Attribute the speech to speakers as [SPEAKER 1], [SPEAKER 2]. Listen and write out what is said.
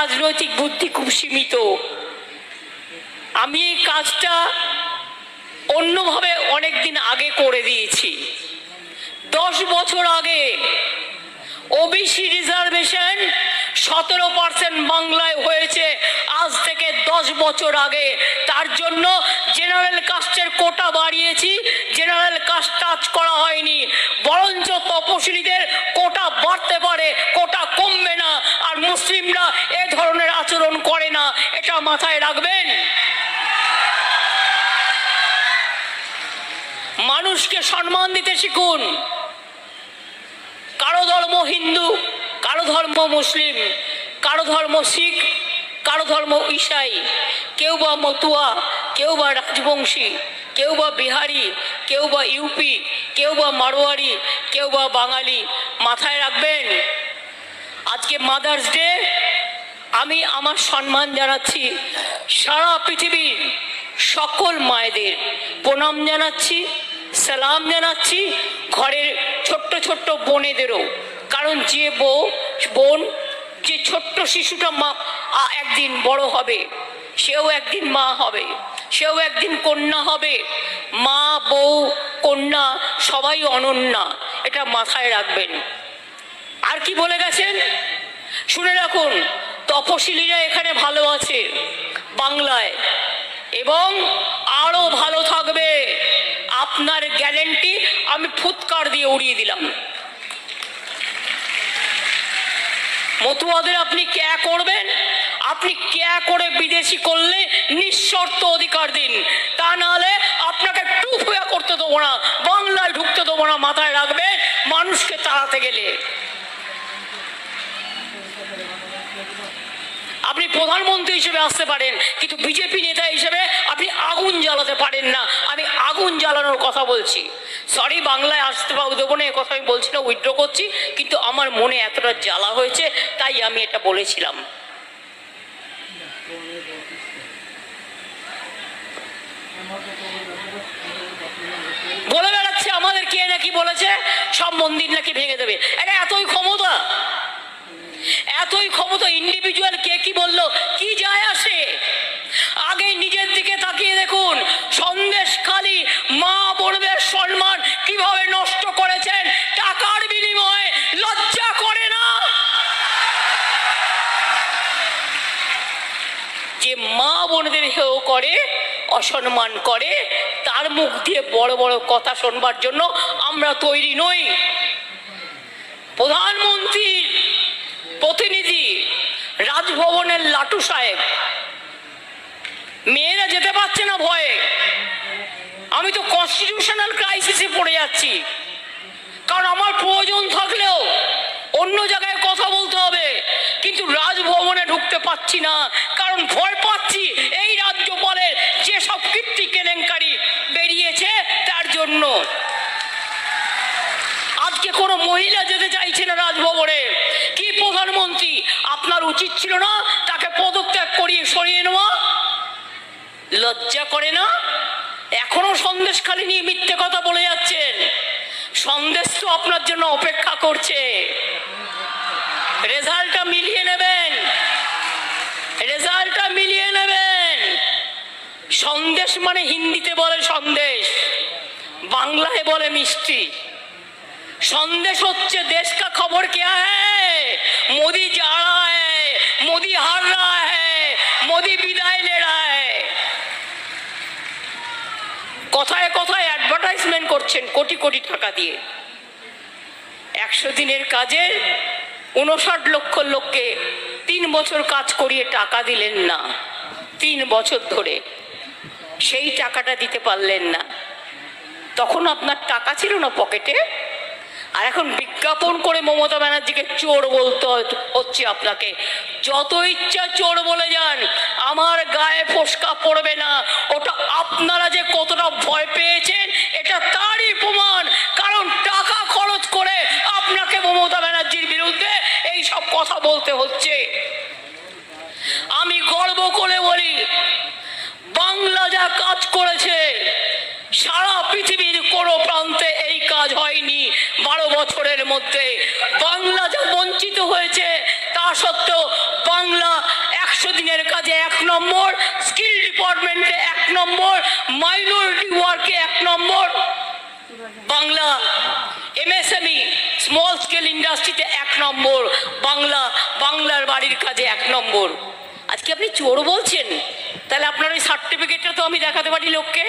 [SPEAKER 1] রাজনৈতিক বুদ্ধি খুব সীমিত। আমি এই কাজটা অন্যভাবে অনেক দিন আগে করে দিয়েছি। দশ বছর আগে ওবিসি রিজার্ভেশন সতেরো পার্সেন্ট বাংলায় হয়েছে। আজ থেকে দশ বছর আগে। তার জন্য জেনারেল কাস্টের কোটা বাড়িয়েছি। জেনারেল কাস্ট টাচ করা হয়নি। বরঞ্চ তপশিলীদের কোটা বাড়তে পারে। মুসলিমরা এ ধরনের আচরণ করে না, এটা মাথায় রাখবেন। মানুষকে সম্মান দিতে শিখুন। কারও ধর্ম হিন্দু, কারও ধর্ম মুসলিম, কারও ধর্ম শিখ, কারও ধর্ম ঈশাই কেউ বা মতুয়া, কেউ বা রাজবংশী, কেউ বা বিহারি, কেউ বা ইউপি, কেউ বা মারোয়ারি, কেউ বা বাঙালি, মাথায় রাখবেন। আজকে মাদার্স ডে আমি আমার সম্মান জানাচ্ছি সারা পৃথিবীর সকল মায়েদের প্রণাম জানাচ্ছি, সালাম জানাচ্ছি ঘরের ছোট্ট ছোট্ট বোনেদেরও। কারণ যে বউ, বোন, যে ছোট্ট শিশুটা মা একদিন বড় হবে, সেও একদিন মা হবে, সেও একদিন কন্যা হবে। মা, বউ, কন্যা সবাই অনন্যা, এটা মাথায় রাখবেন। আর কি বলে গেছেন? শুনে রাখুন, তপশিলীরা এখানে ভালো আছে বাংলায়। এবং আরও ভালো থাকবে। আপনার গ্যারেন্টি আমি ফুৎকার দিয়ে উড়িয়ে দিলাম। মতুয়াদের আপনি ক্যা করবেন? আপনি ক্যা করে বিদেশি করলে নিঃশর্ত অধিকার দিন? তা নাহলে আপনাকে টুপ হয়ে করতে দেবো না, বাংলায় ঢুকতে দেবো না, মাথায় রাখবে মানুষকে তাড়াতে গেলে। আপনি প্রধানমন্ত্রী হিসেবে আসতে পারেন, কিন্তু বিজেপি নেতা হিসেবে আপনি আগুন জ্বালাতে পারেন না। আমি আগুন জ্বালানোর কথা বলছি। সরি বাংলায় আসতে পারব দেবো না এ কথা আমি বলছি না উইথড্র করছি, কিন্তু আমার মনে এতটা জ্বালা হয়েছে, তাই আমি এটা বলেছিলাম। বলে বেড়াচ্ছে, আমাদের কে নাকি বলেছে, সব মন্দির নাকি ভেঙে দেবে। এটা এতই ক্ষমতা এতই ক্ষমতা ইন্ডিভিজুয়াল কে করে, অসম্মান করে, তার মুখ দিয়ে বড় বড় কথা শোনবার জন্য আমরা তৈরি নই। প্রধানমন্ত্রীর প্রতিনিধি, রাজভবনের লাটু সাহেব, মেয়েরা যেতে পারছে না ভয়ে। আমি তো কনস্টিটিউশনাল ক্রাইসিসে পড়ে যাচ্ছি। কারণ আমার প্রয়োজন থাকলেও অন্য জায়গায় কথা বলতে হবে, কিন্তু রাজভবনে ঢুকতে পাচ্ছি না, কারণ ভয় পাচ্ছি, এই রাজ্যপালের যেসব কীর্তি কেলেঙ্কারি বেরিয়েছে তার জন্য আজকে কোনো মহিলা যেতে চাইছে না রাজভবনে। কি প্রধানমন্ত্রী? আপনার উচিত ছিল না তাকে পদত্যাগ করিয়ে সরিয়ে নেওয়া? লজ্জা করে না? এখনও সন্দেশ খালি নিয়ে মিথ্যে কথা বলে যাচ্ছেন। সন্দেশ তো আপনার জন্য অপেক্ষা করছে। রেজাল্টটা মিলিয়ে নেবেন। রেজাল্টটা মিলিয়ে নেবেন। সন্দেশ মানে হিন্দিতে বলে সন্দেশ, বাংলায় বলে মিষ্টি। संदेश হচ্ছে देश का खबर क्या है मोदी जा रहा है मोदी हार रहा है मोदी विदाई ले रहा है কথায় কথায় অ্যাডভার্টাইজমেন্ট করছেন কোটি কোটি টাকা দিয়ে একশো দিনের কাজে উনষাট লক্ষ লোককে তিন বছর কাজ করিয়ে টাকা দিলেন না তিন বছর ধরে সেই টাকাটা দিতে পারলেন না তখন আপনার টাকা ছিল না পকেটে আর এখন বিজ্ঞাপন করে মমতা ব্যানার্জিকে চোর বলতে হচ্ছে আপনাকে। যত ইচ্ছা চোর বলে যান, আমার গায়ে ফসকা পড়বে না। ওটা আপনারা যে কতটা ভয় পেয়েছেন, এটা তারই প্রমাণ। কারণ টাকা খরচ করে আপনাকে মমতা ব্যানার্জির বিরুদ্ধে এই সব কথা বলতে হচ্ছে আমি গর্ব করে বলি বাংলা যা কাজ করেছে সারা পৃথিবীর কোনো প্রান্তে এই কাজ হয়নি। বারো বছরের মধ্যে বাংলা যা বঞ্চিত হয়েছে, তা সত্ত্বেও বাংলা একশো দিনের কাজে এক নম্বর, স্কিল ডিপার্টমেন্টে এক নম্বর, মাইনরিটি ওয়ার্কে এক number. Bangla MSME small scale ইন্ডাস্ট্রিতে এক নম্বর, বাংলা বাংলার বাড়ির কাজে এক নম্বর। আজকে আপনি চোর বলছেন, তাহলে আপনার ওই সার্টিফিকেটটা তো আমি দেখাতে পারি লোককে।